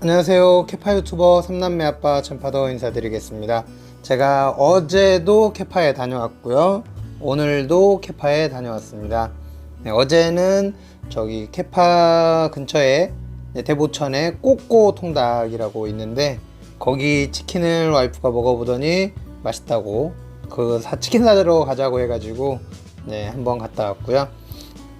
안녕하세요. 캐파 유튜버 삼남매 아빠 전파더 인사드리겠습니다. 제가 어제도 캐파에 다녀왔고요. 오늘도 캐파에 다녀왔습니다. 네, 어제는 저기 캐파 근처에 네, 대보천에 꼬꼬 통닭이라고 있는데 거기 치킨을 와이프가 먹어보더니 맛있다고 그 사, 치킨 사러 가자고 해가지고 네, 한번 갔다 왔고요.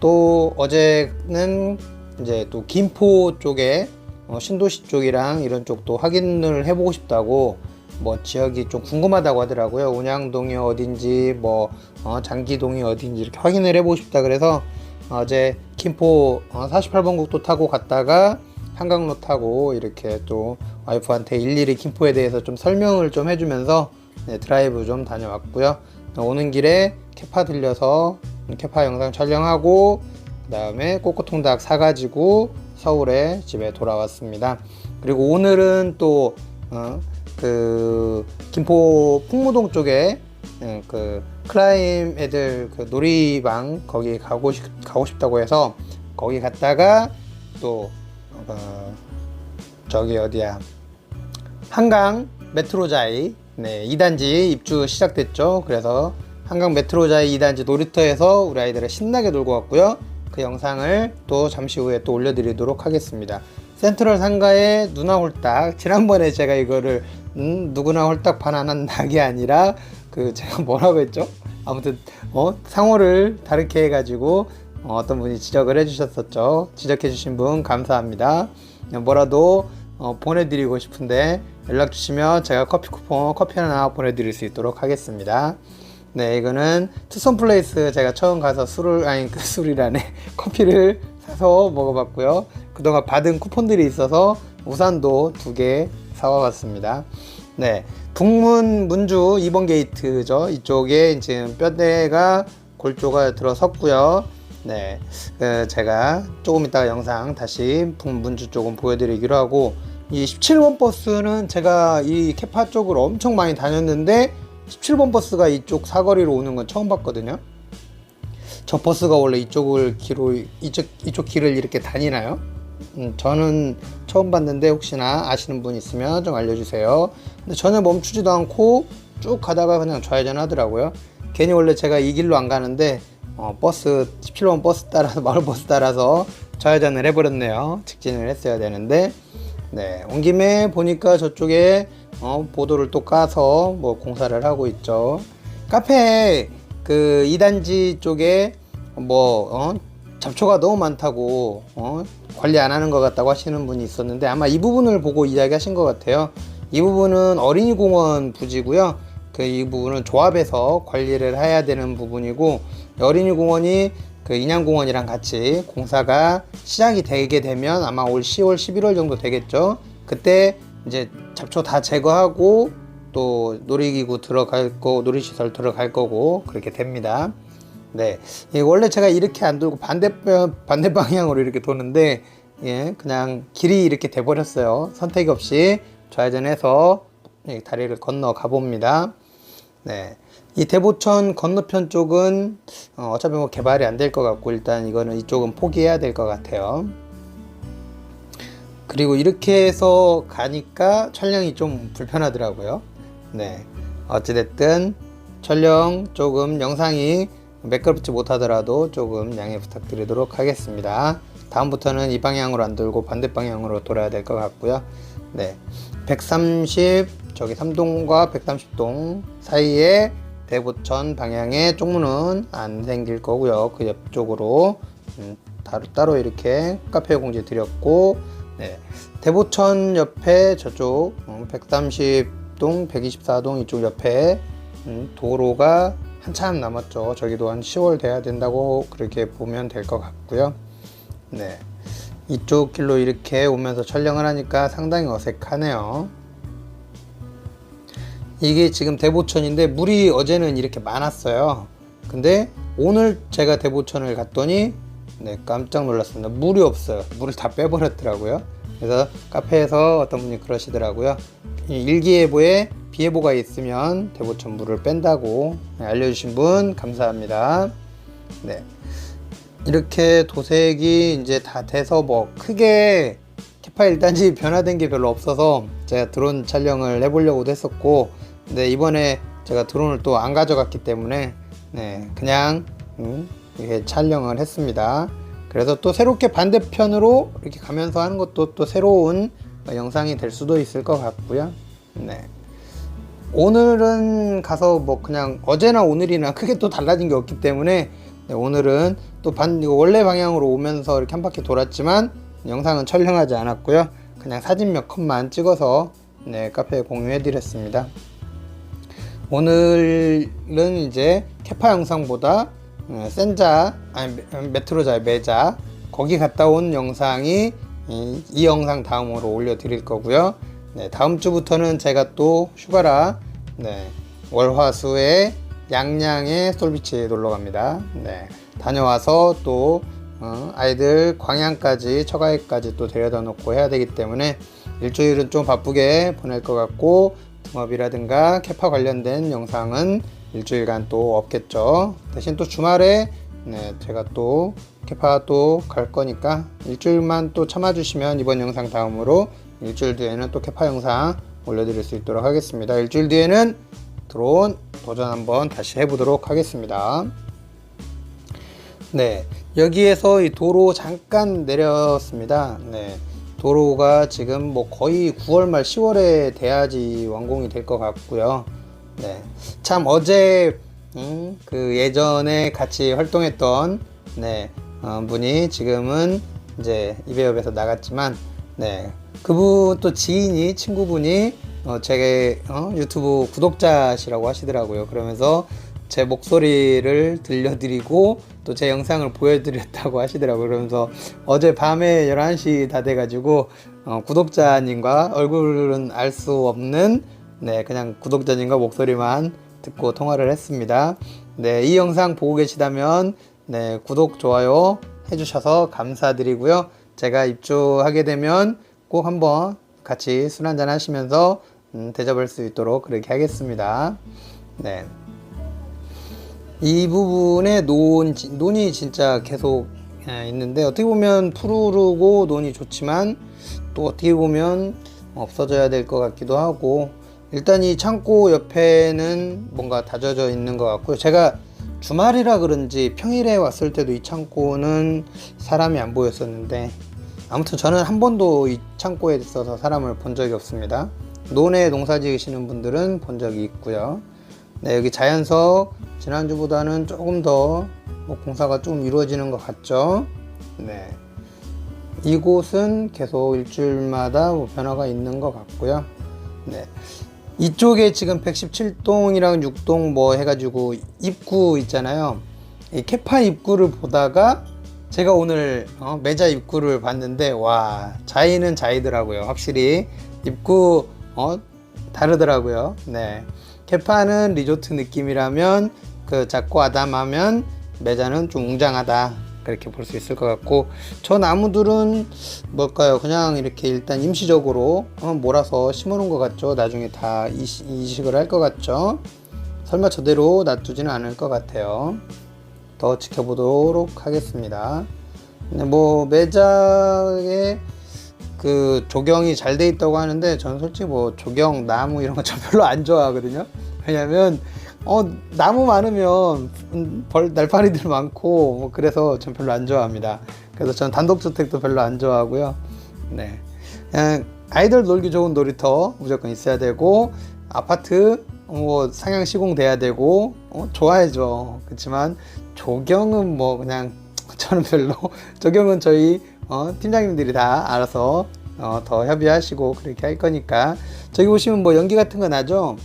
또 어제는 이제 또 김포 쪽에 어, 신도시 쪽이랑 이런 쪽도 확인을 해보고 싶다고 뭐 지역이 좀 궁금하다고 하더라고요. 온양동이 어딘지 뭐 어, 장기동이 어딘지 이렇게 확인을 해보고 싶다 그래서 어제 김포 어, 48번 국도 타고 갔다가 한강로 타고 이렇게 또 와이프한테 일일이 김포에 대해서 좀 설명을 좀 해주면서 네, 드라이브 좀 다녀왔고요. 오는 길에 캐파 들려서 캐파 영상 촬영하고 그 다음에 꼬꼬통닭 사가지고 서울에 집에 돌아왔습니다. 그리고 오늘은 또, 어, 그, 김포 풍무동 쪽에 어, 그 클라임 애들 그 놀이방 거기 가고 싶, 가고 싶다고 해서 거기 갔다가 또, 어, 저기 어디야. 한강 메트로자이 네, 2단지 입주 시작됐죠. 그래서 한강 메트로자이 2단지 놀이터에서 우리 아이들을 신나게 놀고 왔고요. 그 영상을 또 잠시 후에 또 올려드리도록 하겠습니다. 센트럴 상가의 누나 홀딱 지난번에 제가 이거를 음, 누구나 홀딱 반환한 낙이 아니라 그 제가 뭐라고 했죠? 아무튼 어, 상호를 다르게 해가지고 어, 떤 분이 지적을 해주셨었죠. 지적해주신 분 감사합니다. 뭐라도 어, 보내드리고 싶은데 연락 주시면 제가 커피 쿠폰 커피 하나 보내드릴 수 있도록 하겠습니다. 네, 이거는 투썸 플레이스 제가 처음 가서 술을 아니 그 술이라네 커피를 사서 먹어봤고요. 그동안 받은 쿠폰들이 있어서 우산도 두 개 사와봤습니다. 네, 북문 문주 2번 게이트죠. 이쪽에 지금 뼈대가 골조가 들어섰고요. 네, 그 제가 조금 이따가 영상 다시 북문주 쪽은 보여드리기로 하고 이 17번 버스는 제가 이 캐파 쪽을 엄청 많이 다녔는데 17번 버스가 이쪽 사거리로 오는 건 처음 봤거든요. 저 버스가 원래 이쪽을 길로 이쪽 이쪽 길을 이렇게 다니나요? 음, 저는 처음 봤는데 혹시나 아시는 분 있으면 좀 알려주세요. 근데 전혀 멈추지도 않고 쭉 가다가 그냥 좌회전 하더라고요. 괜히 원래 제가 이 길로 안 가는데 어, 버스 17번 버스 따라서 마을 버스 따라서 좌회전을 해버렸네요. 직진을 했어야 되는데 네, 온 김에 보니까 저쪽에 어, 보도를 또 까서 뭐 공사를 하고 있죠. 카페 그 2단지 쪽에 뭐 어, 잡초가 너무 많다고 어, 관리 안 하는 것 같다고 하시는 분이 있었는데 아마 이 부분을 보고 이야기하신 것 같아요. 이 부분은 어린이공원 부지고요. 그 이 부분은 조합에서 관리를 해야 되는 부분이고 어린이공원이 그 인양공원이랑 같이 공사가 시작이 되게 되면 아마 올 10월, 11월 정도 되겠죠. 그때 이제 잡초 다 제거하고 또 놀이기구 들어갈 거, 놀이시설 들어갈 거고 그렇게 됩니다. 네, 예, 원래 제가 이렇게 안 돌고 반대 반대 방향으로 이렇게 도는데 예, 그냥 길이 이렇게 돼 버렸어요. 선택 없이 좌회전해서 예, 다리를 건너 가 봅니다. 네. 이 대보천 건너편 쪽은 어, 차피 뭐 개발이 안 될 것 같고 일단 이거는 이쪽은 포기해야 될 것 같아요. 그리고 이렇게 해서 가니까 촬영이 좀 불편하더라고요. 네. 어찌됐든 촬영 조금 영상이 매끄럽지 못하더라도 조금 양해 부탁드리도록 하겠습니다. 다음부터는 이 방향으로 안 돌고 반대 방향으로 돌아야 될 것 같고요. 네. 130 저기 3동과 130동 사이에 대부천 방향의 쪽문은 안 생길 거고요. 그 옆쪽으로 음, 따로, 따로 이렇게 카페 공지 드렸고 네. 대보천 옆에 저쪽 음, 130동, 124동 이쪽 옆에 음, 도로가 한참 남았죠. 저기도 한 10월 돼야 된다고 그렇게 보면 될 것 같고요. 네. 이쪽 길로 이렇게 오면서 촬영을 하니까 상당히 어색하네요. 이게 지금 대보천인데 물이 어제는 이렇게 많았어요. 근데 오늘 제가 대보천을 갔더니 네, 깜짝 놀랐습니다. 물이 없어요. 물을 다 빼버렸더라고요. 그래서 카페에서 어떤 분이 그러시더라고요. 이 일기예보에 비예보가 있으면 대보천 물을 뺀다고 네, 알려주신 분 감사합니다. 네. 이렇게 도색이 이제 다 돼서 뭐 크게 캐파 1단지 변화된 게 별로 없어서 제가 드론 촬영을 해보려고도 했었고 근데 이번에 제가 드론을 또 안 가져갔기 때문에 네 그냥 음, 이렇게 촬영을 했습니다 그래서 또 새롭게 반대편으로 이렇게 가면서 하는 것도 또 새로운 영상이 될 수도 있을 것 같고요 네 오늘은 가서 뭐 그냥 어제나 오늘이나 크게 또 달라진 게 없기 때문에 네, 오늘은 또 반 원래 방향으로 오면서 이렇게 한 바퀴 돌았지만 영상은 촬영하지 않았고요. 그냥 사진 몇 컷만 찍어서 네, 카페에 공유해 드렸습니다. 오늘은 이제 캐파 영상보다 어, 센자 아니 메- 메트로자 메자 거기 갔다 온 영상이 이, 이 영상 다음으로 올려 드릴 거고요. 네, 다음 주부터는 제가 또 휴가라 네, 월화수에 양양의 솔비치에 놀러 갑니다. 네, 다녀와서 또 어, 아이들 광양까지 처가에까지 또 데려다 놓고 해야 되기 때문에 일주일은 좀 바쁘게 보낼 것 같고 등업이라든가 캐파 관련된 영상은 일주일간 또 없겠죠. 대신 또 주말에 네, 제가 또 캐파 또 갈 거니까 일주일만 또 참아주시면 이번 영상 다음으로 일주일 뒤에는 또 캐파 영상 올려드릴 수 있도록 하겠습니다. 일주일 뒤에는 드론 도전 한번 다시 해보도록 하겠습니다. 네, 여기에서 이 도로 잠깐 내렸습니다. 네, 도로가 지금 뭐 거의 9월 말 10월에 돼야지 완공이 될 것 같고요. 네, 참 어제 음, 그 예전에 같이 활동했던 네 어, 분이 지금은 이제 이배업에서 나갔지만 네 그분 또 지인이 친구분이 어, 제 어, 유튜브 구독자시라고 하시더라고요. 그러면서 제 목소리를 들려드리고 또 제 영상을 보여드렸다고 하시더라고요. 그러면서 어제 밤에 11시 다 돼가지고 어, 구독자님과 얼굴은 알 수 없는 네 그냥 구독자님과 목소리만 듣고 통화를 했습니다. 네 이 영상 보고 계시다면 네 구독 좋아요 해주셔서 감사드리고요. 제가 입주하게 되면 꼭 한번 같이 술 한잔 하시면서 음, 대접할 수 있도록 그렇게 하겠습니다. 네. 이 부분에 논, 논이 진짜 계속 예, 있는데 어떻게 보면 푸르르고 논이 좋지만 또 어떻게 보면 없어져야 될 것 같기도 하고 일단 이 창고 옆에는 뭔가 다져져 있는 것 같고요. 제가 주말이라 그런지 평일에 왔을 때도 이 창고는 사람이 안 보였었는데 아무튼 저는 한 번도 이 창고에 있어서 사람을 본 적이 없습니다. 논에 농사 지으시는 분들은 본 적이 있고요. 네, 여기 자연석 지난주보다는 조금 더 뭐 공사가 좀 이루어지는 것 같죠. 네. 이곳은 계속 일주일마다 뭐 변화가 있는 것 같고요. 네. 이쪽에 지금 117동이랑 6동 뭐 해가지고 입구 있잖아요. 이 캐파 입구를 보다가 제가 오늘 어, 매자 입구를 봤는데 와 자이는 자이더라고요. 확실히 입구 어, 다르더라고요. 네. 캐파는 리조트 느낌이라면 그 작고 아담하면 매자는 좀 웅장하다. 그렇게 볼 수 있을 것 같고 저 나무들은 뭘까요? 그냥 이렇게 일단 임시적으로 어, 몰아서 심어놓은 것 같죠. 나중에 다 이식, 이식을 할 것 같죠. 설마 저대로 놔두지는 않을 것 같아요. 더 지켜보도록 하겠습니다. 뭐 매장에 그 조경이 잘 돼 있다고 하는데 저는 솔직히 뭐 조경 나무 이런 거 저 별로 안 좋아하거든요. 왜냐면 어 나무 많으면 음, 벌 날파리들 많고 뭐 그래서 전 별로 안 좋아합니다. 그래서 전 단독주택도 별로 안 좋아하고요. 네, 그냥 아이들 놀기 좋은 놀이터 무조건 있어야 되고 아파트 뭐 상향 시공돼야 되고 어, 좋아야죠. 그렇지만 조경은 뭐 그냥 저는 별로 조경은 저희 어, 팀장님들이 다 알아서 어, 더 협의하시고 그렇게 할 거니까 저기 보시면 뭐 연기 같은 거 나죠.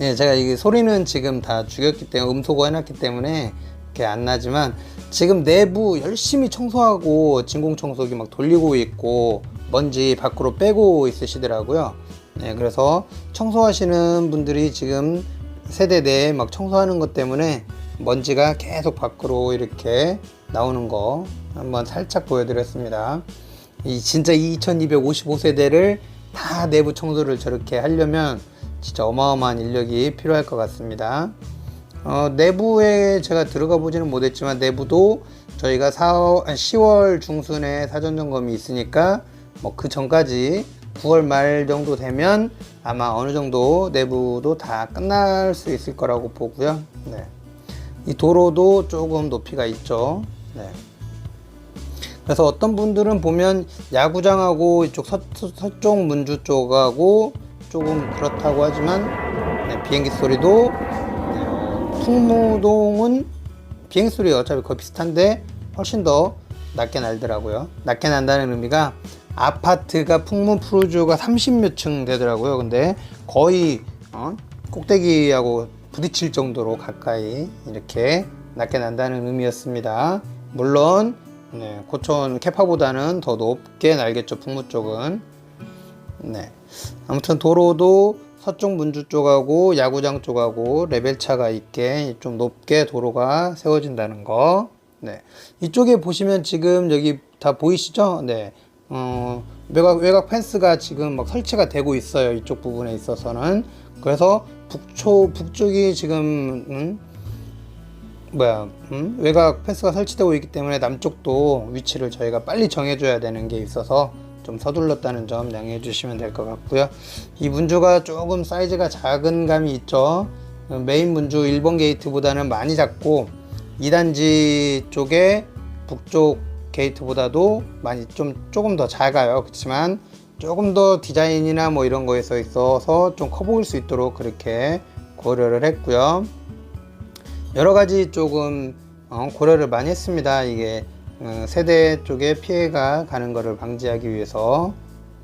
예, 제가 이게 소리는 지금 다 죽였기 때문에 음소거 해놨기 때문에 이렇게 안 나지만 지금 내부 열심히 청소하고 진공 청소기 막 돌리고 있고 먼지 밖으로 빼고 있으시더라고요. 네, 그래서 청소하시는 분들이 지금 세대 내에 막 청소하는 것 때문에 먼지가 계속 밖으로 이렇게 나오는 거 한번 살짝 보여드렸습니다. 이 진짜 2255세대를 다 내부 청소를 저렇게 하려면 진짜 어마어마한 인력이 필요할 것 같습니다. 어, 내부에 제가 들어가 보지는 못했지만 내부도 저희가 4, 10월 중순에 사전 점검이 있으니까 뭐 그 전까지 9월 말 정도 되면 아마 어느 정도 내부도 다 끝날 수 있을 거라고 보고요. 네. 이 도로도 조금 높이가 있죠. 네. 그래서 어떤 분들은 보면 야구장하고 이쪽 서, 서쪽 문주 쪽하고 조금 그렇다고 하지만 네, 비행기 소리도 네, 풍무동은 비행기 소리 어차피 거의 비슷한데 훨씬 더 낮게 날더라고요. 낮게 난다는 의미가 아파트가 풍문 프루즈가 30몇 층 되더라고요. 근데 거의 어? 꼭대기하고 부딪힐 정도로 가까이 이렇게 낮게 난다는 의미였습니다. 물론 네, 고촌 캐파보다는 더 높게 날겠죠. 풍무 쪽은. 네. 아무튼 도로도 서쪽 문주 쪽하고 야구장 쪽하고 레벨 차가 있게 좀 높게 도로가 세워진다는 거. 네. 이쪽에 보시면 지금 여기 다 보이시죠? 네. 어, 외곽, 외곽 펜스가 지금 막 설치가 되고 있어요. 이쪽 부분에 있어서는. 그래서 북초, 북쪽이 지금, 음, 뭐야, 음? 외곽 펜스가 설치되고 있기 때문에 남쪽도 위치를 저희가 빨리 정해줘야 되는 게 있어서 좀 서둘렀다는 점 양해해 주시면 될 것 같고요. 이 문주가 조금 사이즈가 작은 감이 있죠. 메인 문주 1번 게이트보다는 많이 작고 2단지 쪽에 북쪽 게이트보다도 많이 좀 조금 더 작아요. 그렇지만 조금 더 디자인이나 뭐 이런 거에서 있어서 좀 커 보일 수 있도록 그렇게 고려를 했고요. 여러 가지 조금 어, 고려를 많이 했습니다. 이게 어, 세대 쪽에 피해가 가는 것을 방지하기 위해서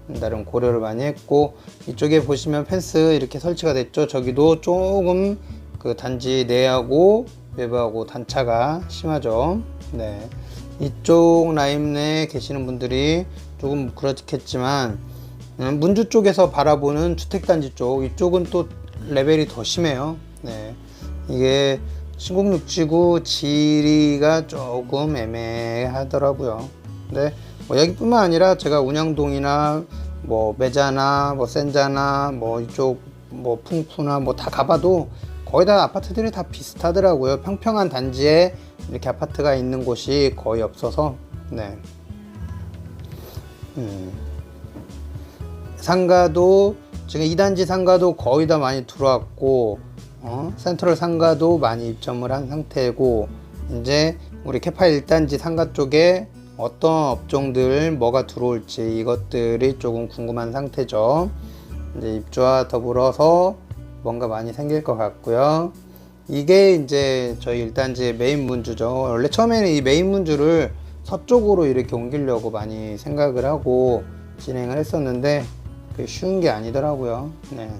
나름 고려를 많이 했고 이쪽에 보시면 펜스 이렇게 설치가 됐죠. 저기도 조금 그 단지 내하고 외부하고 단차가 심하죠. 네. 이쪽 라인 내에 계시는 분들이 조금 그렇겠지만 음, 문주 쪽에서 바라보는 주택단지 쪽 이쪽은 또 레벨이 더 심해요. 네. 이게 신공육지구 지리가 조금 애매하더라고요. 근데 뭐 여기뿐만 아니라 제가 운영동이나 뭐 매자나 뭐 센자나 뭐 이쪽 뭐 풍푸나 뭐 다 가봐도 거의 다 아파트들이 다 비슷하더라고요. 평평한 단지에 이렇게 아파트가 있는 곳이 거의 없어서 네. 음. 상가도 지금 2단지 상가도 거의 다 많이 들어왔고 어? 센트럴 상가도 많이 입점을 한 상태고 이제 우리 캐파 1단지 상가 쪽에 어떤 업종들 뭐가 들어올지 이것들이 조금 궁금한 상태죠. 이제 입주와 더불어서 뭔가 많이 생길 것 같고요. 이게 이제 저희 1단지의 메인 문주죠. 원래 처음에는 이 메인 문주를 서쪽으로 이렇게 옮기려고 많이 생각을 하고 진행을 했었는데 그게 쉬운 게 아니더라고요. 네.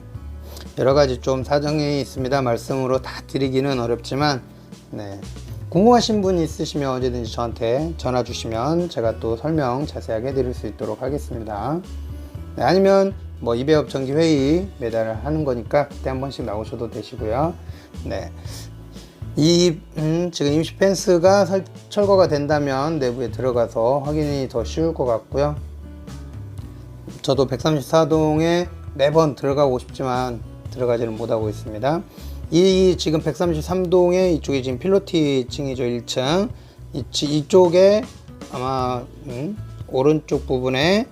여러 가지 좀 사정이 있습니다. 말씀으로 다 드리기는 어렵지만, 네. 궁금하신 분 있으시면 언제든지 저한테 전화 주시면 제가 또 설명 자세하게 드릴 수 있도록 하겠습니다. 네, 아니면 뭐 이배업 정기 회의 매달 하는 거니까 그때 한 번씩 나오셔도 되시고요. 네. 이 음, 지금 임시 펜스가 설, 철거가 된다면 내부에 들어가서 확인이 더 쉬울 것 같고요. 저도 134동에 매번 들어가고 싶지만 들어가지는 못하고 있습니다. 이 지금 133동에 이쪽이 지금 필로티 층이죠 1층 이, 이쪽에 아마 음, 오른쪽 부분에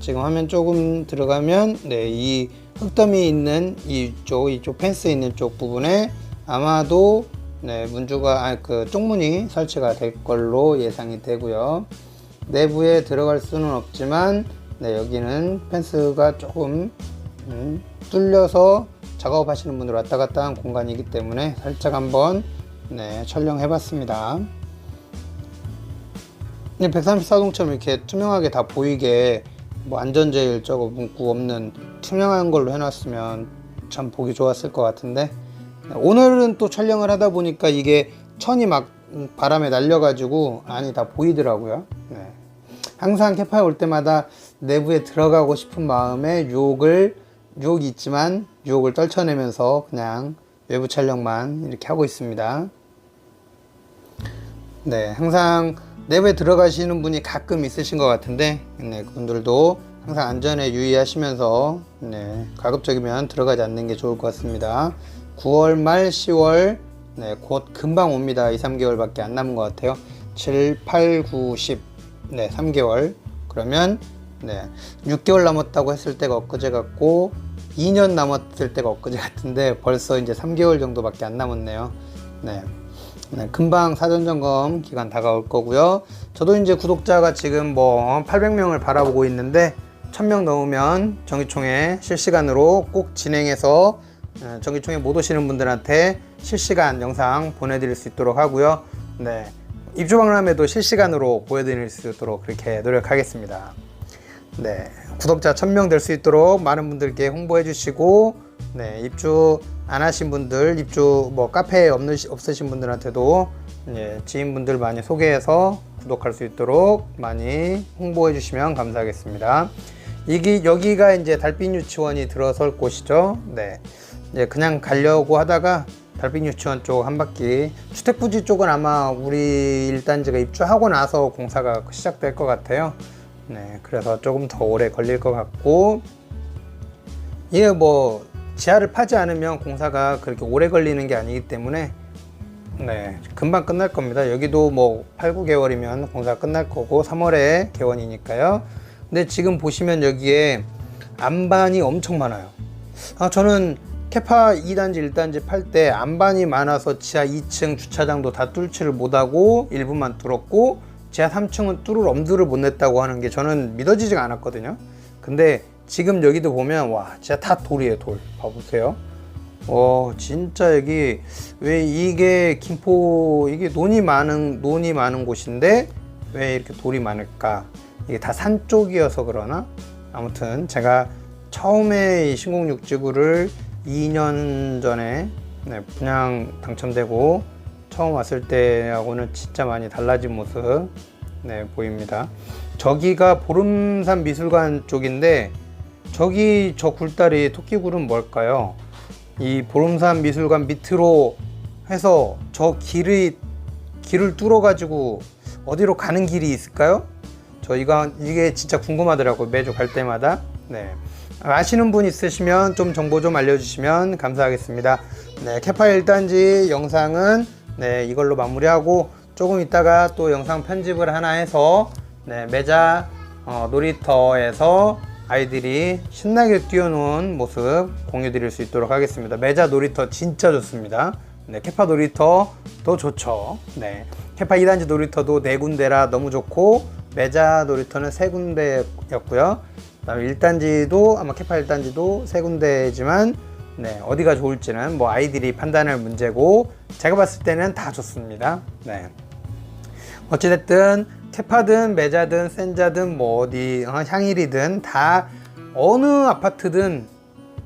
지금 화면 조금 들어가면 네 이 흙더미 있는 이쪽 이쪽 펜스 있는 쪽 부분에 아마도 네 문주가 아 그 쪽문이 설치가 될 걸로 예상이 되고요 내부에 들어갈 수는 없지만 네 여기는 펜스가 조금 음, 뚫려서 작업하시는 분들 왔다 갔다 한 공간이기 때문에 살짝 한번 네, 촬영해 봤습니다 134동처럼 이렇게 투명하게 다 보이게 뭐 안전제일 저거 문구 없는 투명한 걸로 해놨으면 참 보기 좋았을 것 같은데 오늘은 또 촬영을 하다 보니까 이게 천이 막 바람에 날려가지고 안이 다 보이더라고요 네. 항상 캐파에 올 때마다 내부에 들어가고 싶은 마음에 유혹을 유혹이 있지만 유혹을 떨쳐내면서 그냥 외부 촬영만 이렇게 하고 있습니다. 네, 항상 내부에 들어가시는 분이 가끔 있으신 것 같은데, 네, 그분들도 항상 안전에 유의하시면서, 네, 가급적이면 들어가지 않는 게 좋을 것 같습니다. 9월 말 10월, 네, 곧 금방 옵니다. 2, 3개월밖에 안 남은 것 같아요. 7, 8, 9, 10, 네, 3개월. 그러면 네. 6개월 남았다고 했을 때가 엊그제 같고 2년 남았을 때가 엊그제 같은데 벌써 이제 3개월 정도밖에 안 남았네요. 네. 네, 금방 사전 점검 기간 다가올 거고요. 저도 이제 구독자가 지금 뭐 800명을 바라보고 있는데 1000명 넘으면 정기총회 실시간으로 꼭 진행해서 어, 정기총회 못 오시는 분들한테 실시간 영상 보내드릴 수 있도록 하고요. 네. 입주박람회도 실시간으로 보여드릴 수 있도록 그렇게 노력하겠습니다. 네, 구독자 1000명 될 수 있도록 많은 분들께 홍보해 주시고 네, 입주 안 하신 분들, 입주 뭐 카페에 없는, 없으신 분들한테도 예, 지인분들 많이 소개해서 구독할 수 있도록 많이 홍보해 주시면 감사하겠습니다. 이기 여기가 이제 달빛 유치원이 들어설 곳이죠. 네. 이제 그냥 가려고 하다가 달빛 유치원 쪽 한 바퀴 주택 부지 쪽은 아마 우리 1단지가 입주하고 나서 공사가 시작될 것 같아요. 네, 그래서 조금 더 오래 걸릴 것 같고 이게 뭐 지하를 파지 않으면 공사가 그렇게 오래 걸리는 게 아니기 때문에 네, 금방 끝날 겁니다. 여기도 뭐 8, 9개월이면 공사가 끝날 거고 3월에 개원이니까요. 근데 지금 보시면 여기에 안반이 엄청 많아요. 아, 저는 캐파 2단지, 1단지 팔 때 안반이 많아서 지하 2층 주차장도 다 뚫지를 못하고 일부만 뚫었고 지하 3층은 뚫을 엄두를 못 냈다고 하는 게 저는 믿어지지가 않았거든요. 근데 지금 여기도 보면 와 진짜 다 돌이에요 돌 봐보세요. 어 진짜 여기 왜 이게 김포 이게 논이 많은 논이 많은 곳인데 왜 이렇게 돌이 많을까? 이게 다 산 쪽이어서 그러나 아무튼 제가 처음에 이 신공육지구를 2년 전에 네, 분양 당첨되고 처음 왔을 때하고는 진짜 많이 달라진 모습 네, 보입니다. 저기가 보름산 미술관 쪽인데 저기 저 굴다리 토끼굴은 뭘까요? 이 보름산 미술관 밑으로 해서 저 길이 길을 뚫어 가지고 어디로 가는 길이 있을까요? 저희가 이게 진짜 궁금하더라고요. 매주 갈 때마다. 네. 아시는 분 있으시면 좀 정보 좀 알려주시면 감사하겠습니다. 네, 캐파 1단지 영상은 네, 이걸로 마무리하고 조금 있다가 또 영상 편집을 하나 해서 네, 매자 어, 놀이터에서 아이들이 신나게 뛰어노는 모습 공유 드릴 수 있도록 하겠습니다. 매자 놀이터 진짜 좋습니다. 네, 캐파 놀이터도 좋죠. 네, 캐파 2단지 놀이터도 네 군데라 너무 좋고 매자 놀이터는 세 군데였고요. 그다음에 1단지도 아마 캐파 1단지도 세 군데지만 네, 어디가 좋을지는 뭐 아이들이 판단할 문제고 제가 봤을 때는 다 좋습니다. 네. 어찌됐든 캐파든 메자든 센자든 뭐 어디 어, 향일이든 다 어느 아파트든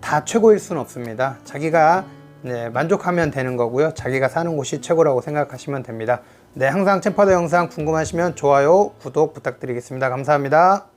다 최고일 수는 없습니다. 자기가 네, 만족하면 되는 거고요. 자기가 사는 곳이 최고라고 생각하시면 됩니다. 네, 항상 챔파더 영상 궁금하시면 좋아요, 구독 부탁드리겠습니다. 감사합니다.